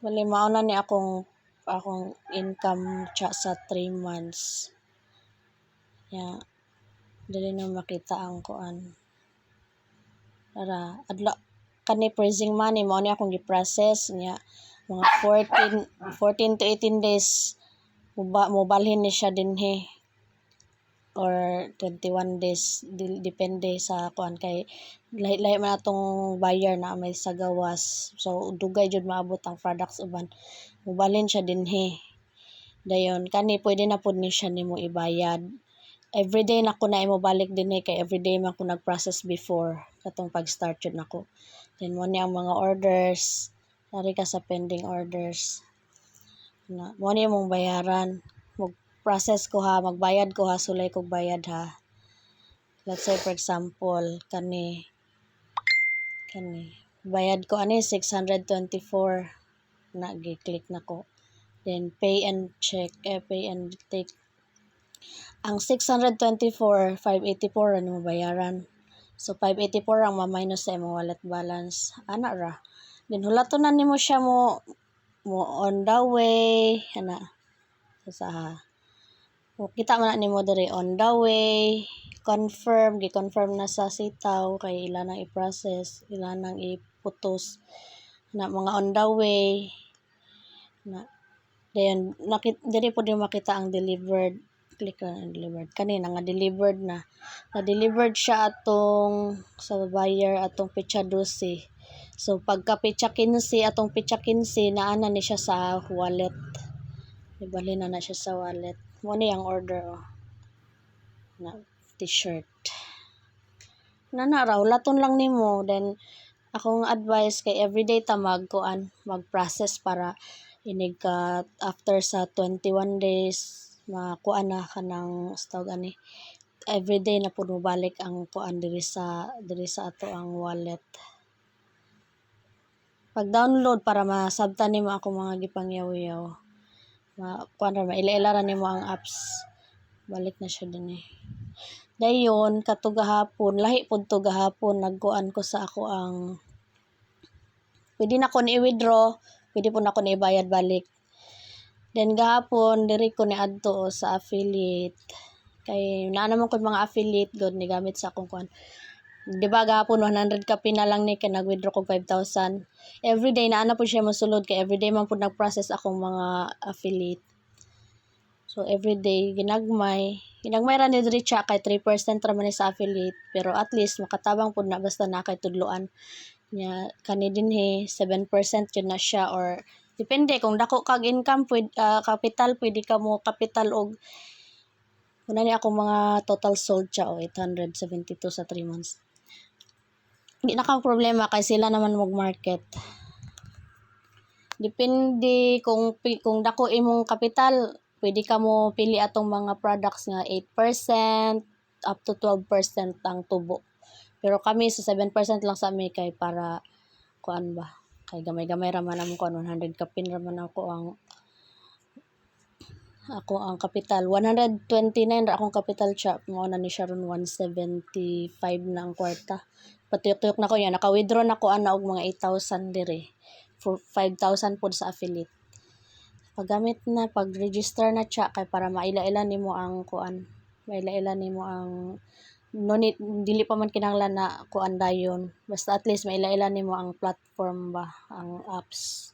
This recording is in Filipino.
Bali mauna ni akong akong income cha sa 3 months. Ya, dili na makita ang kuan. Para adlaw kani freezing money mao ni akong gi-process niya mga 14 14 to 18 days muba mobalhin ni siya dinhi or 21 days depende sa kuan kay lahi-lahi man atong buyer naa may sa gawas. So dugay jud maabot ang products uban. Mobalhin siya dinhi. Dayon kani pwede na pud ni siya nimo ibayad. Everyday nako na mobalik dinhi kay everyday man ko nag-process before. Katong pag-start jud nako. Then mo ni ang mga orders. Ari ka sa pending orders. Na mo ni imong bayaran mag-process ko ha magbayad ko ha sulay kog bayad ha. Let's say for example kani kani bayad ko ani 624 na gi-click nako then pay and check eh, pay and take. Ang 624 584 ra nimo bayaran so 584 ang ma-minus sa imong wallet balance. Ana ra. Then hulaton na nimo siya mo mo on the way ana. Sa ha o kita man na nimo diri on the way confirm gi-confirm na sa sitaw kay ila nang i-process ila nang iputos. Na mga on the way na dayon nakit diri pud yung makita ang delivered click ang delivered. Kani na nga delivered na. Na delivered siya atong sa buyer atong petsa 12 so pagka petsa 15 atong petsa 15 naa na ni siya sa wallet. Ibalhin na na siya sa wallet mo ni ang order oh. Na t-shirt. Nana ra hulaton lang nimo then akong advice kay everyday ta mag kuan mag-process para inig ka after sa 21 days makuan na kanang sa tawag ani everyday na pud mobalik ang kuan diri sa diri sa ato ang wallet. Pag-download para masabtan nimo akong mga gipangyaw-yaw kuan ra maila-ila ra nimo ang apps. Balik na siya dinhi dayon kato gahapon lahi pud to gahapon nagkuan ko sa ako ang pwede na ko ni withdraw pwede po na ko ni ibayad balik. Then gahapon diri ko ni adto sa affiliate. Kay naa naman ko mga affiliate god ni gamit sa akong kuan di ba gahapon 100 ka pin na lang ni kay nag-withdraw ko 5,000 everyday naa na po siya mosulod kay everyday man pud nag-process akong mga affiliate. So everyday ginagmay, ginagmay ra ni diri kay 3% ra man sa affiliate pero at least makatabang pud na basta na kay tudloan. Nya kani dinhi 7% yun na siya or depende kung dako kag income pwed, ah, capital pwede ka mo capital og Una ni akong mga total sold siya o 872 sa 3 months. Hindi na kang problema kay sila naman mag-market. Depende kung kung dako imong kapital, pwede ka mo pili atong mga products nga 8% up to 12% ang tubo. Pero kami sa 7% lang sa amin kay para kuan ba kay gamay-gamay ra man ang kuan 100 kapin ra man ako ang ako ang kapital. 129 ra akong kapital siya. Mao na ni siya ron 175 na ang kwarta. Patuyok-tuyok na ko yan. Naka-withdraw na ko ana og mga 8,000 dire for 5,000 pod sa affiliate. Paggamit na pag-register na siya kay para maila-ila nimo ang kuan maila-ila nimo ang no need, dili pa man kinahanglan na kuan dayon. Basta at least maila-ila nimo ang platform ba ang apps